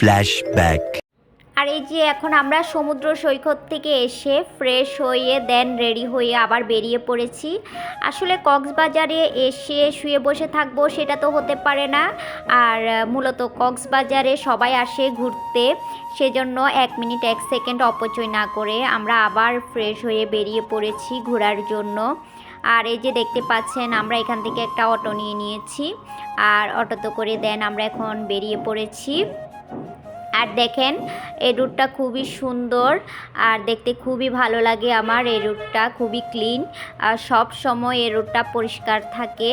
Flashback. আর এই যে এখন আমরা সমুদ্র সৈকত থেকে এসে ফ্রেশ হয়ে দেন রেডি হয়ে আবার বেরিয়ে পড়েছি। আসলে কক্সবাজারে এসে শুয়ে বসে থাকব সেটা তো হতে পারে না। আর মূলত কক্সবাজারে সবাই আসে ঘুরতে, সেজন্য এক মিনিট, এক সেকেন্ড অপচয় না করে আমরা আবার ফ্রেশ হয়ে বেরিয়ে পড়েছি ঘোরার জন্য। আর এই যে দেখতে পাচ্ছেন, আমরা এখান থেকে একটা অটো নিয়ে নিয়েছি। আর অটোতে করে দেন আমরা এখন বেরিয়ে পড়েছি। আর দেখেন, এই রুটটা খুবই সুন্দর আর দেখতে খুবই ভালো লাগে আমার। এই রুটটা খুবই ক্লিন আর সব সময় এই রুটটা পরিষ্কার থাকে।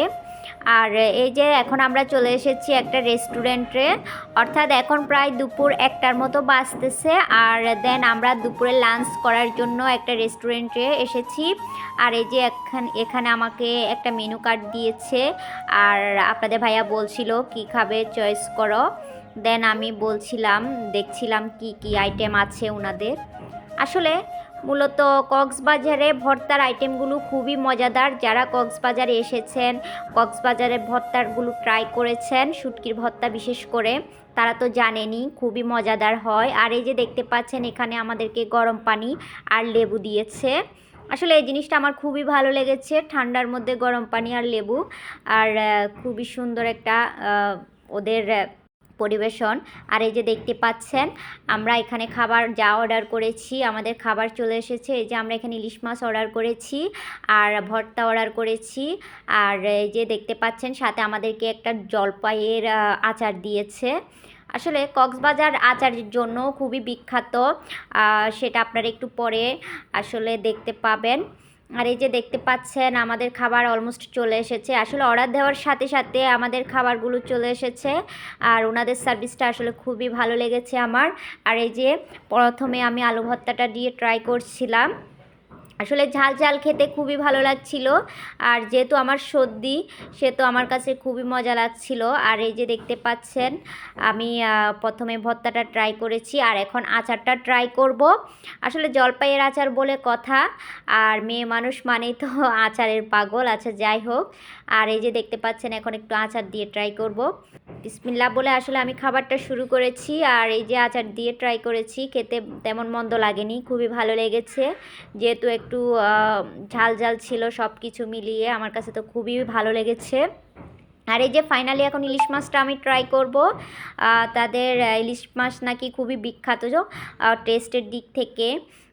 আর এই যে এখন আমরা চলে এসেছি একটা রেস্টুরেন্টে অর্থাৎ এখন প্রায় দুপুর একটার মতো বাজতেছে আর দেন আমরা দুপুরে লাঞ্চ করার জন্য একটা রেস্টুরেন্টে এসেছি। আর এই যে এখান- এখানে আমাকে একটা মেনু কার্ড দিয়েছে আর আপনাদের ভাইয়া বলছিল কি খাবে চয়েস করো। দেন আমি বলছিলাম, দেখছিলাম কি কি আইটেম আছে ওনাদের আসলে মূলত কক্সবাজারে ভর্তার আইটেমগুলো খুবই মজাদার। যারা কক্সবাজারে এসেছেন কক্সবাজারের ভর্তারগুলো ট্রাই করেছেন, শুটকির ভর্তা বিশেষ করে, তারা তো জানেনই, খুবই মজাদার হয়। আর এই যে দেখতে পাচ্ছেন, এখানে আমাদেরকে গরম পানি আর লেবু দিয়েছে। আসলে এই জিনিসটা আমার খুবই ভালো লেগেছে, ঠান্ডার মধ্যে গরম পানি আর লেবু। আর খুবই সুন্দর একটা ওদের পরিবেশন। আর এই যে দেখতে পাচ্ছেন, আমরা এখানে খাবার যা অর্ডার করেছি, আমাদের খাবার চলে এসেছে। এই যে আমরা এখানে ইলিশ মাছ অর্ডার করেছি আর ভর্তা অর্ডার করেছি। আর এই যে দেখতে পাচ্ছেন, সাথে আমাদেরকে একটা জলপাইয়ের আচার দিয়েছে। আসলে কক্সবাজার আচারের জন্য খুবই বিখ্যাত। সেটা আপনারা একটু পরে আসলে দেখতে পাবেন। আর এই যে দেখতে পাচ্ছেন, আমাদের খাবার অলমোস্ট চলে এসেছে। আসলে অর্ডার দেওয়ার সাথে সাথে আমাদের খাবারগুলো চলে এসেছে আর ওনাদের সার্ভিসটা আসলে খুবই ভালো লেগেছে আমার। আর এই যে প্রথমে আমি আলু ভর্তাটা দিয়ে ট্রাই করছিলাম। আসলে ঝাল ঝাল খেতে খুবই ভালো লাগছিল। আর যেহেতু আমার সর্দি, সেহেতু আমার কাছে খুবই মজা লাগছিল। আর এই যে দেখতে পাচ্ছেন, আমি প্রথমে ভর্তাটা ট্রাই করেছি আর এখন আচারটা ট্রাই করব। আসলে জলপাইয়ের আচার বলে কথা, আর মেয়ে মানুষ মানেই তো আচারের পাগল আচ্ছা যাই হোক। আর এই যে দেখতে পাচ্ছেন, এখন একটু আচার দিয়ে ট্রাই করব। বিসমিল্লা বলে আসলে আমি খাবারটা শুরু করেছি আর এই যে আচার দিয়ে ট্রাই করেছি, খেতে তেমন মন্দ লাগেনি, খুবই ভালো লেগেছে। যেহেতু একটু ঝাল ঝাল ছিল সব কিছু মিলিয়ে, আমার কাছে তো খুবই ভালো লেগেছে। আর এই যে ফাইনালি এখন ইলিশ মাছটা আমি ট্রাই করব। তাদের ইলিশ মাছ নাকি খুবই বিখ্যাত টেস্টের দিক থেকে।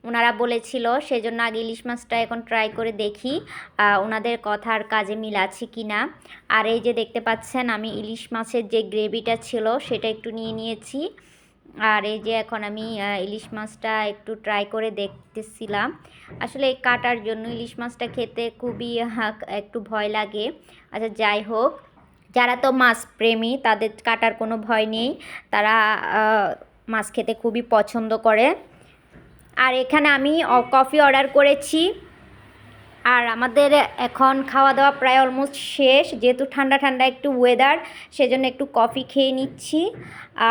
ওনারা বলেছিল, সেজন্য আগে ইলিশ মাছটা এখন ট্রাই করে দেখি ওনাদের কথার কাজে মিল আছে কি না আর এই যে দেখতে পাচ্ছেন, আমি ইলিশ মাছের যে গ্রেভিটা ছিল, সেটা একটু নিয়ে নিয়েছি। আর এই যে এখন আমি ইলিশ মাছটা একটু ট্রাই করে দেখতেছিলাম। আসলে কাটার জন্য ইলিশ মাছটা খেতে খুবই একটু ভয় লাগে। আচ্ছা যাই হোক যারা তো মাছ প্রেমী, তাদের কাটার কোনো ভয় নেই। তারা মাছ খেতে খুবই পছন্দ করে। আর এখানে আমি কফি অর্ডার করেছি। আর আমাদের এখন খাওয়া দাওয়া প্রায় অলমোস্ট শেষ। যেহেতু ঠান্ডা ঠান্ডা একটু ওয়েদার সেজন্য একটু কফি খেয়ে নিচ্ছি।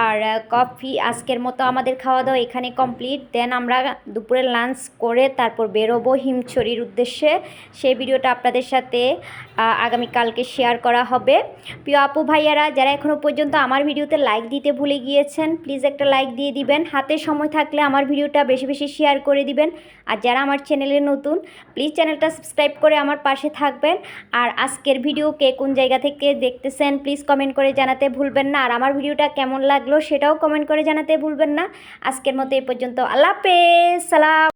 আর কফি আজকের মতো আমাদের খাওয়া দাওয়া এখানে কমপ্লিট দেন আমরা দুপুরে লাঞ্চ করে তারপর বেরোবো হিমছড়ির উদ্দেশ্যে। সেই ভিডিওটা আপনাদের সাথে। আগামীকালকে শেয়ার করা হবে। প্রিয় আপু ভাইয়ারা, যারা এখনও পর্যন্ত আমার ভিডিওতে লাইক দিতে ভুলে গিয়েছেন প্লিজ একটা লাইক দিয়ে দিবেন। হাতে সময় থাকলে আমার ভিডিওটা বেশি বেশি শেয়ার করে দিবেন। আর যারা আমার চ্যানেলে নতুন প্লিজ চ্যানেলটা সাবস্ক্রাইব করে আমার পাশে থাকবেন। আর আজকের ভিডিও কে কোন জায়গা থেকে দেখতেছেন প্লিজ কমেন্ট করে জানাতে ভুলবেন না। আর আমার ভিডিওটা কেমন লাগল, সেটাও কমেন্ট করে জানাতে ভুলবেন না। আজকের মতো এই পর্যন্ত। আল্লাহ হাফেজ, সালাম।